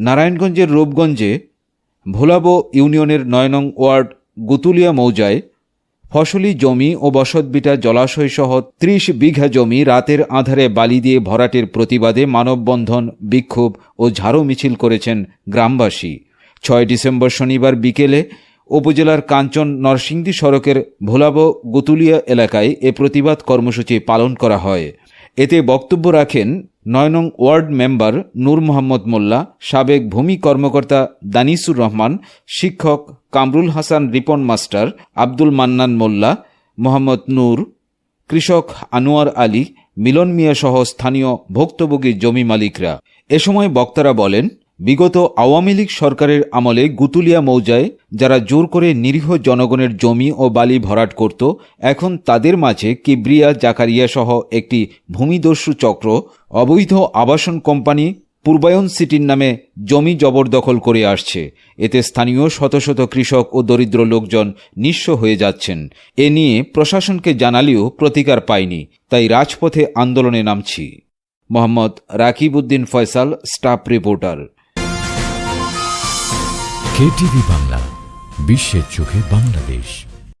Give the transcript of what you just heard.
নারায়ণগঞ্জের রূপগঞ্জে ভোলাবো ইউনিয়নের নয় নং ওয়ার্ড গুতুলিয়া মৌজায় ফসলি জমি ও বসতবিটা জলাশয়সহ ত্রিশ বিঘা জমি রাতের আধারে বালি দিয়ে ভরাটের প্রতিবাদে মানববন্ধন, বিক্ষোভ ও ঝাড়ু মিছিল করেছেন গ্রামবাসী। ছয় ডিসেম্বর শনিবার বিকেলে উপজেলার কাঞ্চন নরসিংদী সড়কের ভোলাবো গুতুলিয়া এলাকায় এ প্রতিবাদ কর্মসূচি পালন করা হয়। এতে বক্তব্য রাখেন নয় নং ওয়ার্ড মেম্বার নূর মোহাম্মদ মোল্লা, সাবেক ভূমি কর্মকর্তা দানিসুর রহমান, শিক্ষক কামরুল হাসান রিপন মাস্টার, আব্দুল মান্নান মোল্লা, মোহাম্মদ নূর, কৃষক আনোয়ার আলী, মিলন মিয়া সহ স্থানীয় ভুক্তভোগী জমি মালিকরা। এ সময় বক্তারা বলেন বিগত আওয়ামী লীগ সরকারের আমলে গুতুলিয়া মৌজায় যারা জোর করে নিরীহ জনগণের জমি ও বালি ভরাট করত, এখন তাদের মাঝে কিবরিয়া জাকারিয়া সহ একটি ভূমিদস্যু চক্র, অবৈধ আবাসন কোম্পানি পূর্বায়ন সিটির নামে জমি জবরদখল করে আসছে। এতে স্থানীয় শত শত কৃষক ও দরিদ্র লোকজন নিঃস্ব হয়ে যাচ্ছেন। এ নিয়ে প্রশাসনকে জানালেও প্রতিকার পায়নি তাই রাজপথে আন্দোলনে নামছি। Mohammad Rakib Uddin Faisal, staff reporter. KTV Bangla বিশ্বের চোখে বাংলাদেশ।